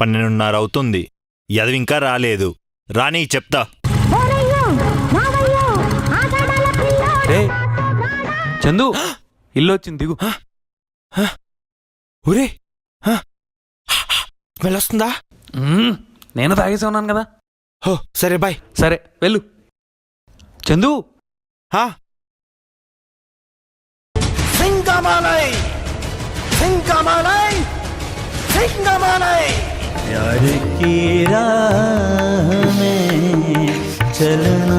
పన్నెండున్నర అవుతుంది. యదవి ఇంకా రాలేదు. రాని చెప్తా. రే చందు! ఇల్లు వచ్చింది దిగు. ఒరే! మ్మ్, నేను తాగేసి ఉన్నాను కదా. హో సరే బాయ్. సరే వెళ్ళు. చందు! హా? సింగమాలై సింగమాలై సింగమాలై प्यार की राह में चलना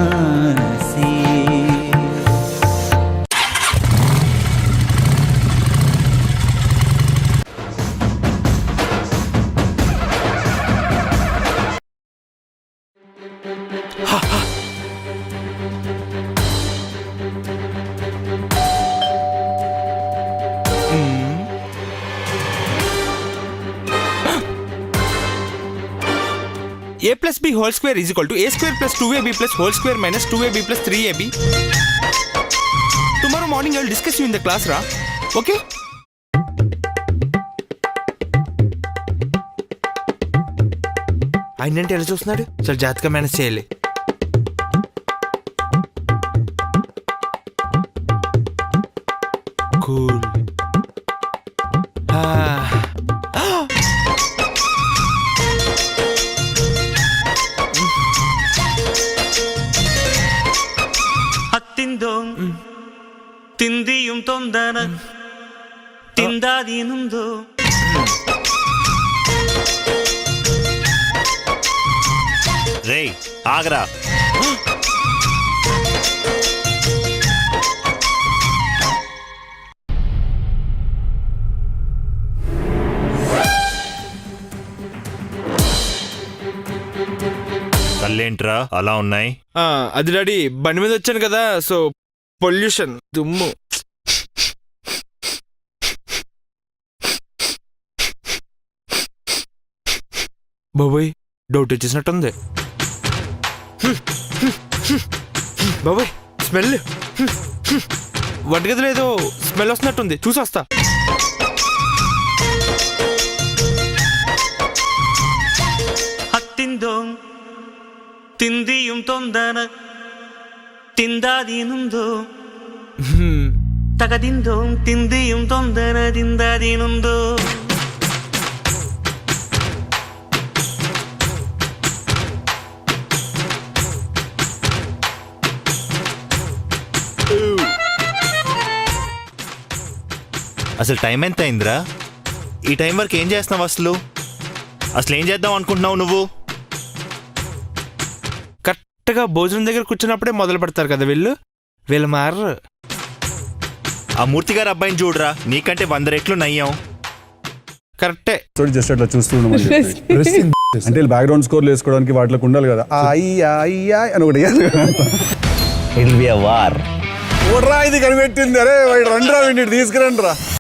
A plus B whole square is equal to A square plus two A B plus whole square minus two A B plus three A B tomorrow morning I discuss you in the class రా okay ఆయనంటే ఎలా చూస్తున్నాడు? సరే జాతకం manage చేయాలి. Cool తిందియం తొందర തിന്താതീനുന്തോ. రే ఆగరా అలా ఉన్నాయి అది డాడీ బండి మీద వచ్చాను కదా సో పొల్యూషన్ దుమ్ము. బాబాయ్ డౌట్ వచ్చేసినట్టుంది. బాబాయ్ స్మెల్. వంటగదిలో లేదు స్మెల్ వస్తున్నట్టుంది. చూసొస్తా. ഹത്തിൻ തോം തിന്തിയും ತಿಂದಾದೀನುಂದೋ ತಗದಿಂದೋ ತಿಂದಿಯುಂ ತೊಂದನ ತಿಂದಾದೀನುಂದೋ అసలు టైం ఎంత అయిందిరా ఈ టైం వరకు ఏం చేస్తున్నావు అసలు అసలు ఏం చేద్దాం అనుకుంటున్నావు నువ్వు కరెక్ట్గా భోజనం దగ్గర కూర్చున్నప్పుడే మొదలు పెడతారు కదా వీళ్ళు? వీళ్ళు మారరు. ఆ మూర్తి గారు అబ్బాయిని చూడరా. నీకంటే వంద రెట్లు నయ్యాం. కరెక్టే. తోటి జస్ట్ అట్లా చూస్తూ ఉండమని చెప్పి. Resting అంటే బ్యాక్గ్రౌండ్ స్కోర్లు వేసుకోవడానికి వాటిలోకి ఉండాలి కదా. అయ్యా అయ్యా అని ఒకటి వార్ ఇది కనిపెట్టింది. అరే వాడు రండి రా వీడిని తీసుకురండి రా